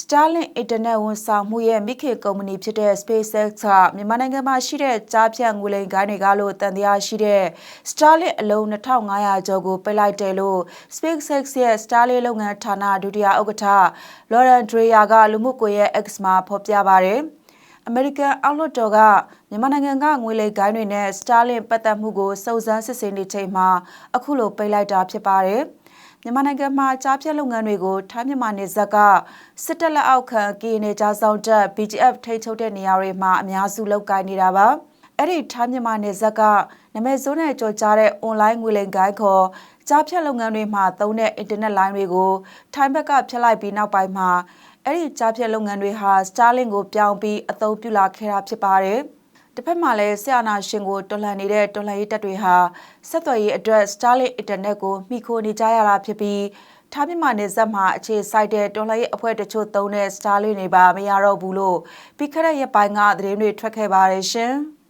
Starlink အင်တာနက်ဝန်ဆောင်မှုရဲ့မိခင်ကုမ္ပဏီဖြစ်တဲ့ SpaceX ကမြန်မာနိုင်ငံမှာရှိတဲ့ကြားဖြတ်ငွေလိမ်ကိုင်းတွေကလို့တန်တရားရှိတဲ့ Starlink အလုံး2500ကျော်ကိုပိတ်လိုက်တယ်လို့ SpaceX ရဲ့ Starlink လုပ်ငန်းဌာနဒုတိယဥက္ကဋ္ဌ Lauren Dreyer ကလူမှုကွန်ရက် X မှာဖော်ပြပါတယ်။အမေရိကန်အောက်လွှတ်တော်ကမြန်မာနိုင်ငံကငွေလိမ်ကိုင်းတွေနဲ့ Starlink ပတ်သက်မှုကိုစုံစမ်းစစ်ဆေးနေချိန်မှာအခုလိုပိတ်လိုက်တာဖြစ်ပါတယ်။ မြန်မာနိုင်ငံမှာကြားဖြတ်လုပ်ငန်းတွေကိုထိုင်းမြန်မာနယ်စပ်ကစစ်တပ်လက်အောက်ခံကရင်နယ်ကြားဆောင်တပ် BGF ထိန်းချုပ်တဲ့နေရာတွေမှာအများစုလုပ်ကိုင်နေတာပါအဲ့ဒီထိုင်းမြန်မာနယ်စပ်ကနမဲစိုးနဲ့ကြော်ကြားတဲ့အွန်လိုင်းငွေလိမ်ကိုင်းခေါ်ကြားဖြတ်လုပ်ငန်းတွေမှာသုံးတဲ့အင်တာနက်လိုင်းတွေကိုထိုင်းဘက်ကဖျက်လိုက်ပြီးနောက်ပိုင်းမှာအဲ့ဒီကြားဖြတ်လုပ်ငန်းတွေဟာ Starlink ကိုပြောင်းပြီးအသုံးပြုလာခဲ့တာဖြစ်ပါတယ်။ တစ်ဖက်မှာလည်းဆရာနာရှင်ကိုတော်လှန်နေတဲ့တော်လှန်ရေးတပ်တွေဟာဆက်သွယ်ရေးအတွက် Starlink အင်တာနက်ကိုမှီခိုနေကြရတာဖြစ်ပြီးထားပြမနယ်စပ်မှာအခြေစိုက်တဲ့တော်လှန်ရေးအဖွဲ့တချို့သုံးတဲ့ Starlink တွေပါမရတော့ဘူးလို့ပြီးခဲ့တဲ့ရက်ပိုင်းကသတင်းတွေထွက်ခဲ့ပါတယ်ရှင်။